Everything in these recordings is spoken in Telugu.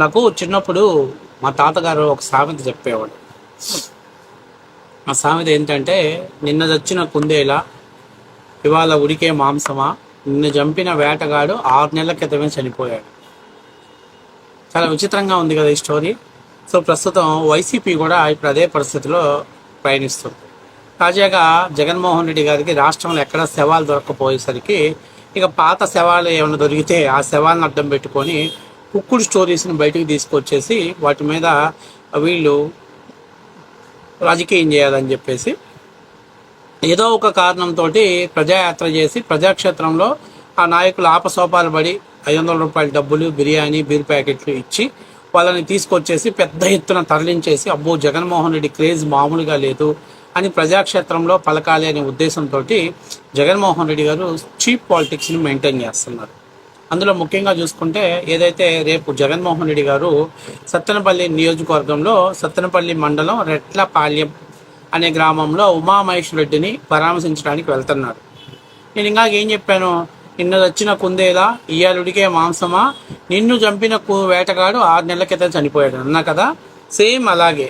నాకు చిన్నప్పుడు మా తాతగారు ఒక సామెత చెప్పేవాడు. ఆ సామెత ఏంటంటే నిన్న చచ్చిన కుందేల ఇవాళ ఉడికే మాంసమా నిన్ను చంపిన వేటగాడు ఆరు నెలల క్రితమే చనిపోయాడు. చాలా విచిత్రంగా ఉంది కదా ఈ స్టోరీ. సో ప్రస్తుతం వైసీపీ కూడా ఇప్పుడు అదే పరిస్థితిలో ప్రయాణిస్తుంది. తాజాగా జగన్మోహన్ రెడ్డి గారికి రాష్ట్రంలో ఎక్కడ శవాలు దొరకకపోయేసరికి ఇక పాత శవాలు ఏమైనా దొరికితే ఆ శవాలను అడ్డం పెట్టుకొని కుక్కుడు స్టోరీస్ని బయటకు తీసుకొచ్చేసి వాటి మీద వీళ్ళు రాజకీయం చేయాలని చెప్పేసి ఏదో ఒక కారణంతో ప్రజాయాత్ర చేసి ప్రజాక్షేత్రంలో ఆ నాయకులు ఆపసోపాలు పడి ఐదు వందల రూపాయల డబ్బులు బిర్యానీ బీర్ ప్యాకెట్లు ఇచ్చి వాళ్ళని తీసుకొచ్చేసి పెద్ద ఎత్తున తరలించేసి అబ్బో జగన్మోహన్ రెడ్డి క్రేజ్ మామూలుగా లేదు అని ప్రజాక్షేత్రంలో పలకాలి అనే ఉద్దేశంతో జగన్మోహన్ రెడ్డి గారు చీప్ పాలిటిక్స్ని మెయింటైన్ చేస్తున్నారు. అందులో ముఖ్యంగా చూసుకుంటే ఏదైతే రేపు జగన్మోహన్ రెడ్డి గారు సత్తెనపల్లి నియోజకవర్గంలో సత్తెనపల్లి మండలం రెట్లపాళ్యం అనే గ్రామంలో ఉమామహేశ్వర రెడ్డిని పరామర్శించడానికి వెళ్తున్నారు. నేను ఇంకా ఏం చెప్పాను? నిన్న వచ్చిన కుందేలా ఇయ్యాలుడికే మాంసమా నిన్ను చంపిన కు వేటగాడు ఆరు నెలల క్రితం చనిపోయాడు అన్నా కదా? సేమ్ అలాగే.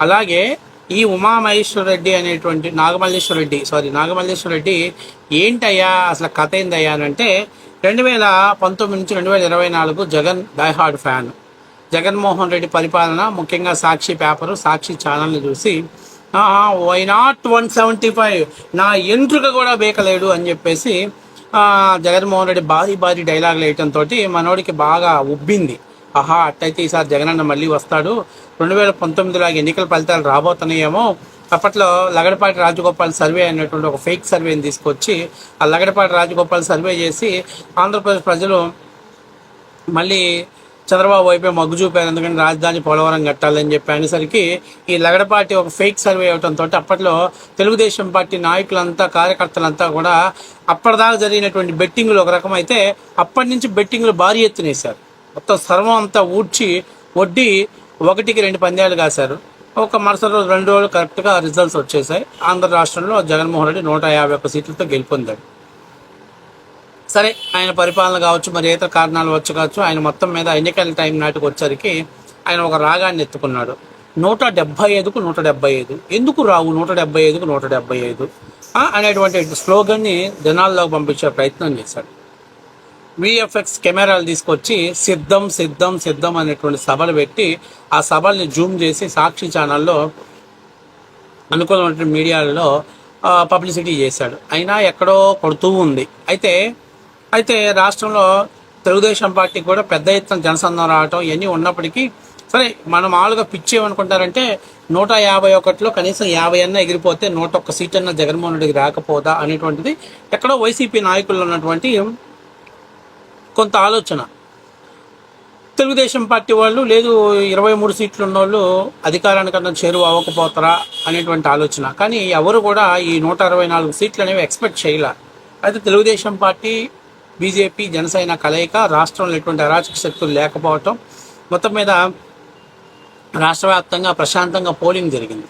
అలాగే ఈ ఉమామహేశ్వర రెడ్డి అనేటువంటి నాగమల్లేశ్వర రెడ్డి సారీ నాగమల్లేశ్వర రెడ్డి ఏంటయ్యా? అసలు కథ ఏందయ్యా అని అంటే రెండు వేల పంతొమ్మిది నుంచి రెండు వేల ఇరవై నాలుగు జగన్ డైహార్డ్ ఫ్యాన్. జగన్మోహన్ రెడ్డి పరిపాలన ముఖ్యంగా సాక్షి పేపరు సాక్షి ఛానల్ని చూసి why not one seventy five నా ఎంట్రుక కూడా బేకలేడు అని చెప్పేసి జగన్మోహన్ రెడ్డి భారీ భారీ డైలాగులు వేయటంతో మనోడికి బాగా ఉబ్బింది. ఆహా అట్టయితే ఈసారి జగనన్న మళ్ళీ వస్తాడు. రెండు వేల పంతొమ్మిదిలో ఎన్నికల ఫలితాలు రాబోతున్నాయేమో. అప్పట్లో లగడపాటి రాజగోపాల్ సర్వే అనేటువంటి ఒక ఫేక్ సర్వేని తీసుకొచ్చి ఆ లగడపాటి రాజగోపాల్ సర్వే చేసి ఆంధ్రప్రదేశ్ ప్రజలు మళ్ళీ చంద్రబాబు వైపే మగ్గు చూపారు. ఎందుకంటే రాజధాని పోలవరం కట్టాలని చెప్పి అనేసరికి ఈ లగడపాటి ఒక ఫేక్ సర్వే అవడంతో అప్పట్లో తెలుగుదేశం పార్టీ నాయకులంతా కార్యకర్తలంతా కూడా అప్పటిదాకా జరిగినటువంటి బెట్టింగ్లు ఒక రకం అయితే అప్పటి నుంచి బెట్టింగ్లు భారీ ఎత్తునేశారు. మొత్తం సర్వం అంతా ఊడ్చి వడ్డీ ఒకటికి రెండు పందాలు కాశారు. ఒక మరుసటి రోజు రెండు రోజులు కరెక్ట్గా రిజల్ట్స్ వచ్చేసాయి. ఆంధ్ర రాష్ట్రంలో జగన్మోహన్ రెడ్డి నూట యాభై ఒక్క సీట్లతో గెలుపొందాడు. సరే ఆయన పరిపాలన కావచ్చు మరి ఇతర కారణాలు వచ్చు కావచ్చు ఆయన మొత్తం మీద ఎన్నికల టైం నాటికి వచ్చరికి ఆయన ఒక రాగాన్ని ఎత్తుకున్నాడు. నూట డెబ్బై ఐదుకు నూట డెబ్బై ఐదు. ఎందుకు రావు నూట డెబ్బై ఐదుకు నూట డెబ్బై ఐదు? అనేటువంటి స్లోగన్ని జనాల్లోకి పంపించే ప్రయత్నం చేశాడు. విఎఫ్ఎక్స్ కెమెరాలు తీసుకొచ్చి సిద్ధం సిద్ధం సిద్ధం అనేటువంటి సభలు పెట్టి ఆ సభల్ని జూమ్ చేసి సాక్షి ఛానల్లో అనుకూలమైన మీడియాలలో పబ్లిసిటీ చేశాడు. అయినా ఎక్కడో కొడుతూ ఉంది. అయితే అయితే రాష్ట్రంలో తెలుగుదేశం పార్టీ కూడా పెద్ద ఎత్తున జనసంధం రావటం ఇవన్నీ ఉన్నప్పటికీ సరే మనం మామూలుగా పిచ్చి ఏమనుకుంటారంటే నూట యాభై ఒకటిలో కనీసం యాభై అన్న ఎగిరిపోతే నూట ఒక్క సీట్ అన్న జగన్మోహన్ రెడ్డికి రాకపోదా అనేటువంటిది ఎక్కడో వైసీపీ నాయకుల్లో ఉన్నటువంటి కొంత ఆలోచన. తెలుగుదేశం పార్టీ వాళ్ళు లేదు ఇరవై మూడు సీట్లు ఉన్న వాళ్ళు అధికారానికన్నా చేరువ అవ్వకపోతారా? అనేటువంటి ఆలోచన. కానీ ఎవరు కూడా ఈ నూట అరవై నాలుగు సీట్లు అనేవి ఎక్స్పెక్ట్ చేయలే. అయితే తెలుగుదేశం పార్టీ బీజేపీ జనసేన కలయిక రాష్ట్రంలో ఎటువంటి అరాచక శక్తులు లేకపోవటం మొత్తం మీద రాష్ట్ర వ్యాప్తంగా ప్రశాంతంగా పోలింగ్ జరిగింది.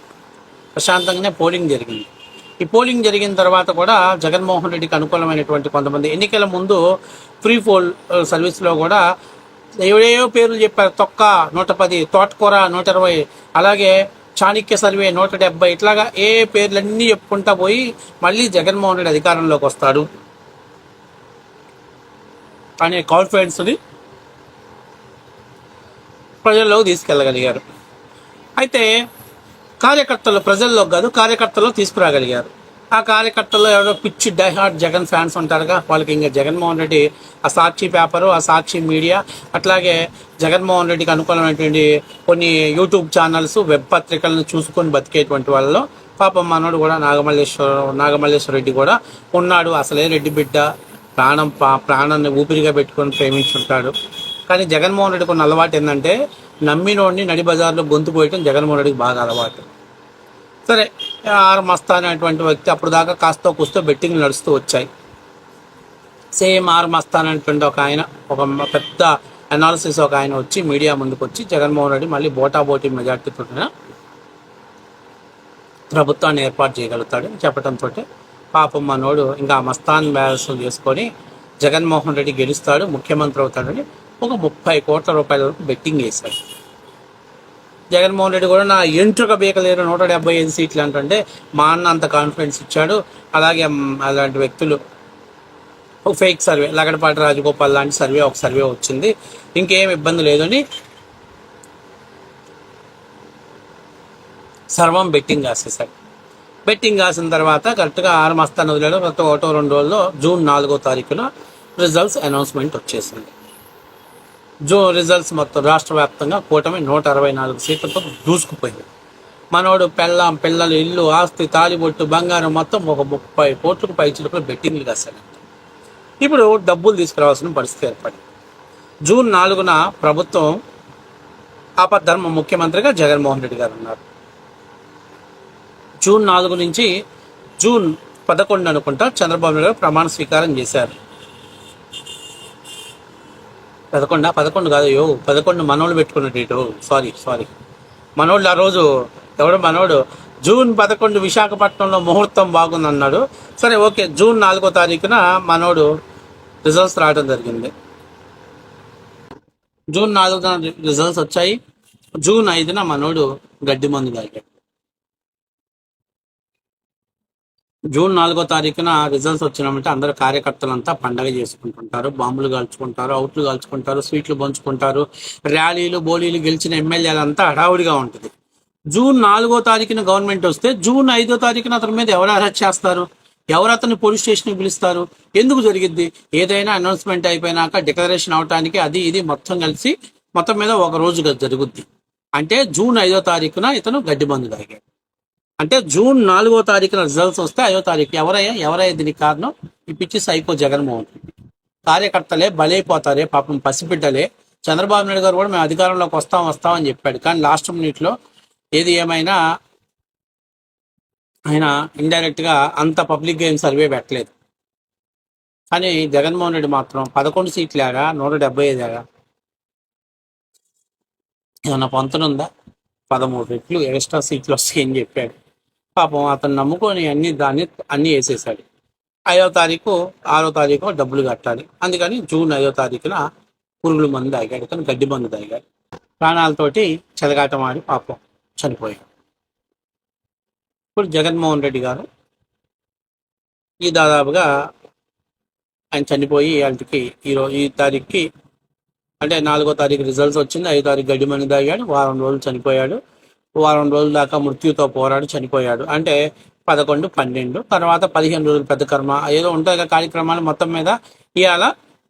ప్రశాంతంగానే పోలింగ్ జరిగింది. ఈ పోలింగ్ జరిగిన తర్వాత కూడా జగన్మోహన్ రెడ్డికి అనుకూలమైనటువంటి కొంతమంది ఎన్నికల ముందు ఫ్రీ పోల్ సర్వీస్లో కూడా ఏవేవో పేర్లు చెప్పారు. తొక్క నూట పది తోటకూర నూట ఇరవై అలాగే చాణక్య సర్వే నూట డెబ్బై ఇట్లాగా ఏ పేర్లన్నీ చెప్పుకుంటా పోయి మళ్ళీ జగన్మోహన్ రెడ్డి అధికారంలోకి వస్తాడు అనే కాన్ఫిడెన్స్ని ప్రజల్లోకి తీసుకెళ్ళగలిగారు. అయితే కార్యకర్తలు ప్రజల్లో కాదు కార్యకర్తల్లో తీసుకురాగలిగారు. ఆ కార్యకర్తల్లో ఎవరో పిచ్చి డైహార్ట్ జగన్ ఫ్యాన్స్ ఉంటారుగా. వాళ్ళకి ఇంకా జగన్మోహన్ రెడ్డి ఆ సాక్షి పేపరు ఆ సాక్షి మీడియా అట్లాగే జగన్మోహన్ రెడ్డికి అనుకూలమైనటువంటి కొన్ని యూట్యూబ్ ఛానల్స్ వెబ్ పత్రికలను చూసుకొని బతికేటువంటి వాళ్ళలో పాపం మనోడు కూడా నాగమల్లేశ్వర నాగమల్లేశ్వర రెడ్డి కూడా ఉన్నాడు. అసలే రెడ్డి బిడ్డ ప్రాణం పా- ప్రాణాన్ని ఊపిరిగా పెట్టుకొని ప్రేమించుంటాడు. కానీ జగన్మోహన్ రెడ్డికి ఉన్న అలవాటు ఏంటంటే నమ్మినోడిని నడి బజార్లో గొంతు పోయటం జగన్మోహన్ రెడ్డికి బాగా అలవాటు. సరే ఆర్ మస్తాన్ అనేటువంటి వ్యక్తి అప్పుడు దాకా కాస్త కూస్తో బెట్టింగ్ నడుస్తూ వచ్చాయి. సేమ్ ఆర్ మస్తాన్ అనేటువంటి ఒక ఆయన ఒక పెద్ద అనాలిసిస్ ఒక ఆయన వచ్చి మీడియా ముందుకు వచ్చి జగన్మోహన్ రెడ్డి మళ్ళీ బోటాబోటీ మెజార్టీతో ప్రభుత్వాన్ని ఏర్పాటు చేయగలుగుతాడు చెప్పడంతో పాపం మనోడు ఇంకా మస్తాన్ బ్యాలెన్స్ చేసుకొని జగన్మోహన్ రెడ్డి గెలుస్తాడు ముఖ్యమంత్రి అవుతాడని ఒక ముప్పై కోట్ల రూపాయల వరకు బెట్టింగ్ వేశారు జగన్మోహన్ రెడ్డి కూడా నా ఎంట్రుక బీకలేరు నూట డెబ్బై ఐదు సీట్లు అంటుంటే మా అన్న అంత కాన్ఫిడెన్స్ ఇచ్చాడు. అలాగే అలాంటి వ్యక్తులు. ఒక ఫేక్ సర్వే లగడపాటి రాజగోపాల్ లాంటి సర్వే ఒక సర్వే వచ్చింది. ఇంకేం ఇబ్బంది లేదని సర్వం బెట్టింగ్ కాసేసాడు బెట్టింగ్ కాసిన తర్వాత కరెక్ట్గా ఆరు మస్తాన్ వదిలేడు ఒకటో రెండు రోజుల్లో జూన్ నాలుగో తారీఖున రిజల్ట్స్ అనౌన్స్మెంట్ వచ్చేసింది. జో రిజల్ట్స్ మొత్తం రాష్ట్ర వ్యాప్తంగా కూటమి నూట అరవై నాలుగు సీట్లతో దూసుకుపోయింది. మనోడు పెళ్ళాం పిల్లలు ఇల్లు ఆస్తి తాలిబొట్టు బంగారం మొత్తం ఒక ముప్పై కోట్లకు పై చిలుకలు బెట్టింగ్లు కాశాడు ఇప్పుడు డబ్బులు తీసుకురావాల్సిన పరిస్థితి ఏర్పడింది. జూన్ నాలుగున ప్రభుత్వం ఆపద్ధర్మ ముఖ్యమంత్రిగా జగన్మోహన్ రెడ్డి గారు ఉన్నారు. జూన్ నాలుగు నుంచి జూన్ పదకొండు అనుకుంటా చంద్రబాబు నాయుడు గారు ప్రమాణ స్వీకారం చేశారు. పదకొండా పదకొండు కాదు యో పదకొండు మనోళ్ళు పెట్టుకున్న డేటు సారీ సారీ మనోళ్ళు ఆ రోజు ఎవడు మనోడు జూన్ పదకొండు విశాఖపట్నంలో ముహూర్తం బాగుంది అన్నాడు సరే ఓకే జూన్ నాలుగో తారీఖున మనోడు రిజల్ట్స్ రావడం జరిగింది. జూన్ నాలుగున రిజల్ట్స్ వచ్చాయి. జూన్ ఐదున మనోడు గడ్డి మందు తాగాడు. జూన్ నాలుగో తారీఖున రిజల్ట్స్ వచ్చినామంటే అందరు కార్యకర్తలంతా పండగ చేసుకుంటుంటారు బాంబులు కాల్చుకుంటారు అవుట్లు కాల్చుకుంటారు స్వీట్లు పంచుకుంటారు ర్యాలీలు బోలీలు గెలిచిన ఎమ్మెల్యేలంతా హడావుడిగా ఉంటుంది. జూన్ నాలుగో తారీఖున గవర్నమెంట్ వస్తే జూన్ ఐదో తారీఖున అతని మీద ఎవరు అరెస్ట్ చేస్తారు? ఎవరు అతన్ని పోలీస్ స్టేషన్కి పిలుస్తారు? ఎందుకు జరిగిద్ది? ఏదైనా అనౌన్స్మెంట్ అయిపోయినాక డిక్లరేషన్ అవటానికి అది ఇది మొత్తం కలిసి మొత్తం మీద ఒక రోజుగా జరుగుద్ది. అంటే జూన్ ఐదో తారీఖున ఇతను గడ్డిబందు తాగాడు అంటే జూన్ నాలుగో తారీఖున రిజల్ట్స్ వస్తే ఐదో తారీఖు. ఎవరయ్యా? ఎవరయ్యా దీనికి కారణం? ఈ పిచ్చి సైకో జగన్మోహన్. కార్యకర్తలే బలైపోతారే పాపం పసిబిడ్డలే. చంద్రబాబు నాయుడు గారు కూడా మేము అధికారంలోకి వస్తాం వస్తాం అని చెప్పాడు. కానీ లాస్ట్ మినిట్లో ఏది ఏమైనా ఆయన ఇండైరెక్ట్గా అంత పబ్లిక్ గేమ్ సర్వే పెట్టలేదు. కానీ జగన్మోహన్ రెడ్డి మాత్రం పదకొండు సీట్లేగా నూట డెబ్బై ఐదేగా ఏమన్నా పొంతనుందా పదమూడు రెట్లు ఎక్స్ట్రా సీట్లు వస్తాయని చెప్పాడు. పాపం అతను నమ్ముకొని అన్ని దాన్ని అన్ని వేసేసాడు ఐదో తారీఖు ఆరో తారీఖు డబ్బులు కట్టాలి. అందుకని జూన్ ఐదో తారీఖున పురుగుల మందు తాగాడు. తను గడ్డి మందు తాగాడు. ప్రాణాలతోటి చెలగాటం ఆడి పాపం చనిపోయాడు. ఇప్పుడు జగన్మోహన్ రెడ్డి గారు ఈ దాదాపుగా ఆయన చనిపోయి వాళ్ళకి ఈరోజు ఈ తారీఖుకి అంటే నాలుగో తారీఖు రిజల్ట్స్ వచ్చింది. ఐదో తారీఖు గడ్డి మంది తాగాడు. వారం రోజులు చనిపోయాడు. వారం రోజుల దాకా మృత్యుతో పోరాడు చనిపోయాడు. అంటే పదకొండు పన్నెండు తర్వాత పదిహేను రోజులు పెద్ద కర్మ ఏదో ఉంటాయి కార్యక్రమాలు మొత్తం మీద. ఇవాళ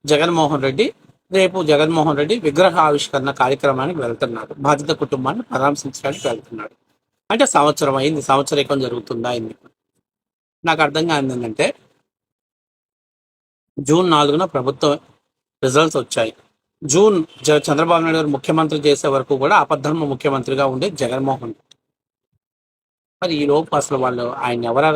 జగన్మోహన్ రెడ్డి రేపు జగన్మోహన్ రెడ్డి విగ్రహ ఆవిష్కరణ కార్యక్రమానికి వెళ్తున్నాడు. బాధిత కుటుంబాన్ని పరామర్శించడానికి వెళ్తున్నాడు. అంటే సంవత్సరం అయింది. సంవత్సరీకం జరుగుతుందా అయింది నాకు అర్థం అయింది ఏంటంటే జూన్ నాలుగున ప్రభుత్వం రిజల్ట్స్ వచ్చాయి. జూన్ చంద్రబాబు నాయుడు గారు ముఖ్యమంత్రి చేసే వరకు కూడా అపద్ధర్మ ముఖ్యమంత్రిగా ఉండే జగన్మోహన్. మరి ఈ లోపు అసలు వాళ్ళు ఆయన ఎవరు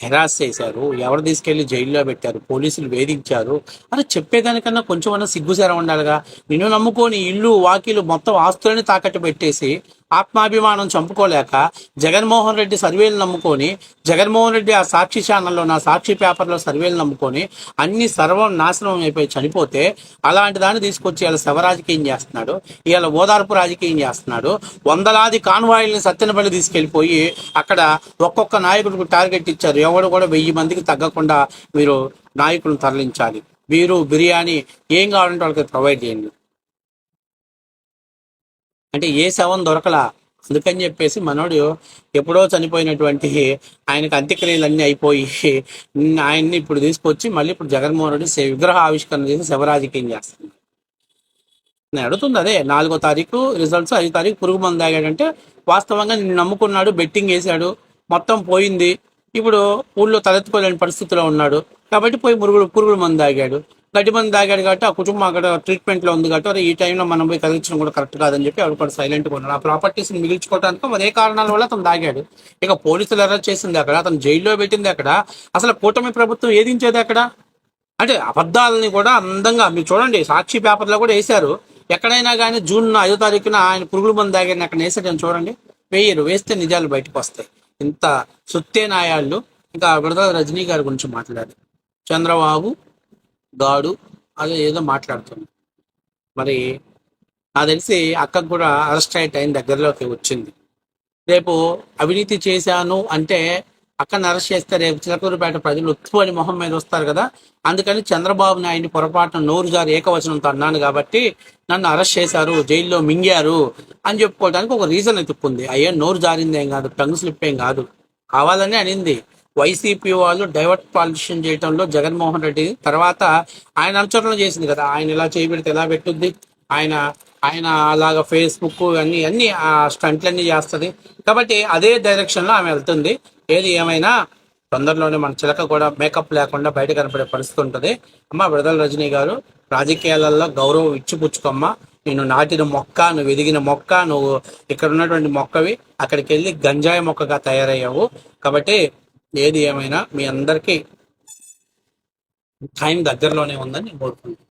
హెరాస్ చేశారు ఎవరు తీసుకెళ్ళి జైల్లో పెట్టారు పోలీసులు వేధించారు అని చెప్పేదానికన్నా కొంచెం అన్న సిగ్గుసేర ఉండాలిగా. నిన్ను నమ్ముకొని ఇల్లు వాకిలు మొత్తం ఆస్తులని తాకట్టు పెట్టేసి ఆత్మాభిమానం చంపుకోలేక జగన్మోహన్ రెడ్డి సర్వేలు నమ్ముకొని జగన్మోహన్ రెడ్డి ఆ సాక్షి ఛానల్లో నా సాక్షి పేపర్లో సర్వేలు నమ్ముకొని అన్ని సర్వం నాశనం అయిపోయి చనిపోతే అలాంటి దాన్ని తీసుకొచ్చి ఇలా శవ రాజకీయం చేస్తున్నాడు ఇవాళ ఓదార్పు రాజకీయం చేస్తున్నాడు వందలాది కాన్వాయిల్ని సత్యనపల్లి తీసుకెళ్ళిపోయి అక్కడ ఒక్కొక్క నాయకుడికి టార్గెట్ ఇచ్చారు. ఎవడు కూడా వెయ్యి మందికి తగ్గకుండా మీరు నాయకులను తరలించాలి. బీరు బిర్యానీ ఏం కావాలంటే వాళ్ళకి ప్రొవైడ్ చేయండి. అంటే ఏ శవం దొరకలా? అందుకని చెప్పేసి మనోడు ఎప్పుడో చనిపోయినటువంటి ఆయనకు అంత్యక్రియలు అన్నీ అయిపోయి ఆయన్ని ఇప్పుడు తీసుకొచ్చి మళ్ళీ ఇప్పుడు జగన్మోహన్ రెడ్డి విగ్రహ ఆవిష్కరణ చేసి శివరాజకీయం చేస్తుంది నేను అడుగుతుంది అదే నాలుగో తారీఖు రిజల్ట్స్ ఐదో తారీఖు పురుగు మందు తాగాడంటే వాస్తవంగా నిన్ను నమ్ముకున్నాడు బెట్టింగ్ వేసాడు మొత్తం పోయింది. ఇప్పుడు ఊళ్ళో తలెత్తుకోలేని పరిస్థితిలో ఉన్నాడు. కాబట్టి పోయి మురుగుడు పురుగుల మందు తాగాడు. గడ్డి మంది తాగాడు కాబట్టి ఆ కుటుంబం అక్కడ ట్రీట్మెంట్లో ఉంది కాబట్టి ఈ టైంలో మనం పోయి కలిగించడం కూడా కరెక్ట్ కాదని చెప్పి ఆవిడ కూడా సైలెంట్గా ఉన్నాడు ఆ ప్రాపర్టీస్ని మిగిల్చుకోవడానికి అదే కారణాల వల్ల అతను తాగాడు. ఇక పోలీసులు అరెస్ట్ చేసింది అక్కడ అతను జైల్లో పెట్టింది అక్కడ. అసలు కూటమి ప్రభుత్వం ఏదించేది అక్కడ? అంటే అబద్ధాలని కూడా అందంగా మీరు చూడండి సాక్షి పేపర్లో కూడా వేశారు. ఎక్కడైనా కానీ జూన్ ఐదో తారీఖున ఆయన పురుగుల మంది తాగారిని అక్కడ వేసాడని చూడండి. వేయరు వేస్తే నిజాలు బయటకు వస్తాయి. ఇంత సుత్తే నాయాళ్ళు. ఇంకా విడదల రజనీ గారి గురించి మాట్లాడారు. చంద్రబాబు గాడు అదే ఏదో మాట్లాడుతుంది మరి నాకు తెలిసి అక్కకు కూడా అరెస్ట్ అయ్యే టైం దగ్గరలోకి వచ్చింది. రేపు అవినీతి చేశాను అంటే అక్కని అరెస్ట్ చేస్తే రేపు చిలకూరుపేట ప్రజలు ఉత్తు అని మొహం మీద వస్తారు కదా. అందుకని చంద్రబాబు నాయుడిని పొరపాటున నోరు జారి ఏకవచనంతో అన్నాను కాబట్టి నన్ను అరెస్ట్ చేశారు జైల్లో మింగారు అని చెప్పుకోవడానికి ఒక రీజన్ ఎత్తుక్కుంది అయ్యే నోరు జారిందేం కాదు టంగ్ స్లిప్ ఏం కాదు. కావాలని అనింది. వైసీపీ వాళ్ళు డైవర్ట్ పాలిటిషన్ చేయడంలో జగన్మోహన్ రెడ్డి తర్వాత ఆయన అనుచరులు చేసింది కదా. ఆయన ఇలా చేయబెడితే ఎలా పెట్టుద్ది? ఆయన ఆయన అలాగ ఫేస్బుక్ అన్ని అన్ని ఆ స్టంట్లన్నీ చేస్తుంది. కాబట్టి అదే డైరెక్షన్లో ఆమె వెళ్తుంది. ఏది ఏమైనా తొందరలోనే మన చిలక కూడా మేకప్ లేకుండా బయట కనపడే పరిస్థితి ఉంటుంది. అమ్మ విడుదల రజనీ గారు రాజకీయాలలో గౌరవం ఇచ్చిపుచ్చుకోమ్మ. నేను నాటిన మొక్క నువ్వు ఎదిగిన మొక్క నువ్వు ఇక్కడ ఉన్నటువంటి మొక్కవి అక్కడికి వెళ్ళి గంజాయి మొక్కగా తయారయ్యావు. కాబట్టి ఏది ఏమైనా మీ అందరికీ టైం దగ్గరలోనే ఉందని నేను కోరుకుంటున్నాను.